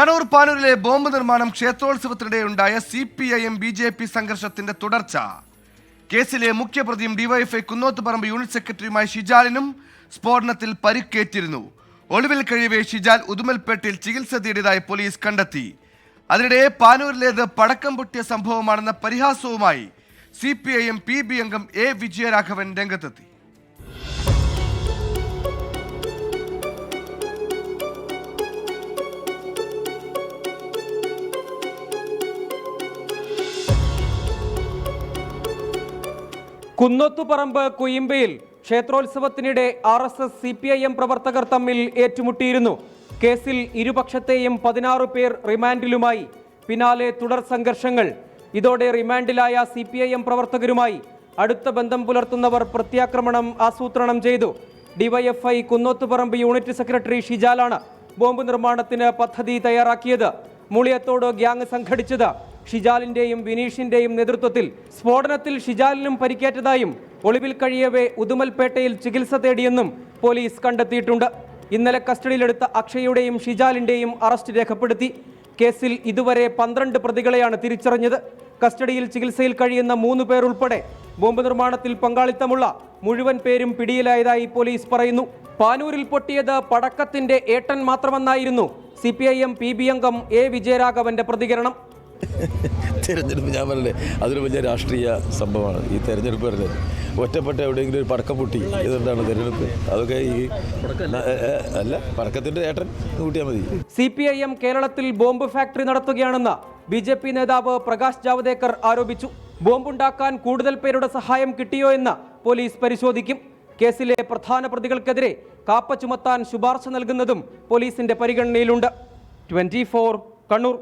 Kannur പാനൂരിലെ bomb നിർമ്മാണം ക്ഷേത്രോത്സവത്തിനിടെ ഉണ്ടായ C P I M B J P സംഘർഷത്തിന്റെ തുടർച്ച. കേസിലെ മുഖ്യപ്രതിയും ഡിവൈഎഫ്ഐ കുന്നോത്ത് കുന്നോത്തുപറമ്പ് യൂണിറ്റ് സെക്രട്ടറിയുമായ ഷിജാലിനും സ്ഫോടനത്തിൽ പരിക്കേറ്റിരുന്നു. ഒളിവിൽ കഴിയവേ ഷിജാൽ ഉദുമൽപേട്ടിൽ ചികിത്സ തേടിയതായി പോലീസ് കണ്ടെത്തി. അതിനിടെ പാനൂരിലേത് പടക്കം പൊട്ടിയ സംഭവമാണെന്ന പരിഹാസവുമായി C P I M P B അംഗം എ വിജയരാഘവൻ രംഗത്തെത്തി. കുന്നോത്തുപറമ്പ് കുയിമ്പയിൽ ക്ഷേത്രോത്സവത്തിനിടെ R S S C P I M പ്രവർത്തകർ തമ്മിൽ ഏറ്റുമുട്ടിയിരുന്നു. കേസിൽ ഇരുപക്ഷത്തെയും പതിനാറ് പേർ റിമാൻഡിലുമായി. പിന്നാലെ തുടർ സംഘർഷങ്ങൾ. ഇതോടെ റിമാൻഡിലായ സി പി ഐ എം പ്രവർത്തകരുമായി അടുത്ത ബന്ധം പുലർത്തുന്നവർ പ്രത്യാക്രമണം ആസൂത്രണം ചെയ്തു. ഡിവൈഎഫ്ഐ കുന്നോത്തുപറമ്പ് യൂണിറ്റ് സെക്രട്ടറി ഷിജാലാണ് ബോംബ് നിർമ്മാണത്തിന് പദ്ധതി തയ്യാറാക്കിയത്. മൂളിയത്തോട് ഗ്യാങ് സംഘടിച്ചത്. ഷിജാലിന്റെയും വിനീഷിന്റെയും നേതൃത്വത്തിൽ സ്ഫോടനത്തിൽ ഷിജാലിനും പരിക്കേറ്റതായും ഒളിവിൽ കഴിയവേ ഉദുമൽപേട്ടയിൽ ചികിത്സ തേടിയെന്നും പോലീസ് കണ്ടെത്തിയിട്ടുണ്ട്. ഇന്നലെ കസ്റ്റഡിയിലെടുത്ത അക്ഷയുടെയും ഷിജാലിന്റെയും അറസ്റ്റ് രേഖപ്പെടുത്തി. കേസിൽ ഇതുവരെ പന്ത്രണ്ട് പ്രതികളെയാണ് തിരിച്ചറിഞ്ഞത്. കസ്റ്റഡിയിൽ ചികിത്സയിൽ കഴിയുന്ന മൂന്ന് പേർ ഉൾപ്പെടെ ബോംബ് നിർമ്മാണത്തിൽ പങ്കാളിത്തമുള്ള മുഴുവൻ പേരും പിടിയിലായതായി പോലീസ് പറയുന്നു. പാനൂരിൽ പൊട്ടിയത് പടക്കത്തിന്റെ ഏട്ടൻ മാത്രമെന്നായിരുന്നു C P I M P B അംഗം എ വിജയരാഘവന്റെ പ്രതികരണം. തിരഞ്ഞെടുപ്പ് ഞാൻ പറഞ്ഞില്ലേ അതൊരു വലിയ രാഷ്ട്രീയ സംഭവമാണ്. ഈ തെരഞ്ഞെടുപ്പ് പറഞ്ഞത് ഒറ്റപ്പെട്ട എവിടെയെങ്കിലും ഒരു പടക്കം പൊട്ടി ഇതെന്താണ് തെരഞ്ഞെടുപ്പ്? അതൊക്കെ ഈ അല്ല പടക്കത്തിന്റെ ഏട്ടൻ കൂട്ടിയാൽ മതി. സി പി ഐ എം കേരളത്തിൽ ബോംബ് ഫാക്ടറി നടത്തുകയാണെന്ന് ബി ജെ പി നേതാവ് പ്രകാശ് ജാവദേക്കർ ആരോപിച്ചു. ബോംബുണ്ടാക്കാൻ കൂടുതൽ പേരുടെ സഹായം കിട്ടിയോ എന്ന് പോലീസ് പരിശോധിക്കും. കേസിലെ പ്രധാന പ്രതികൾക്കെതിരെ കാപ്പ ചുമത്താൻ ശുപാർശ നൽകുന്നതും പോലീസിന്റെ പരിഗണനയിലുണ്ട്. ട്വന്റി കണ്ണൂർ.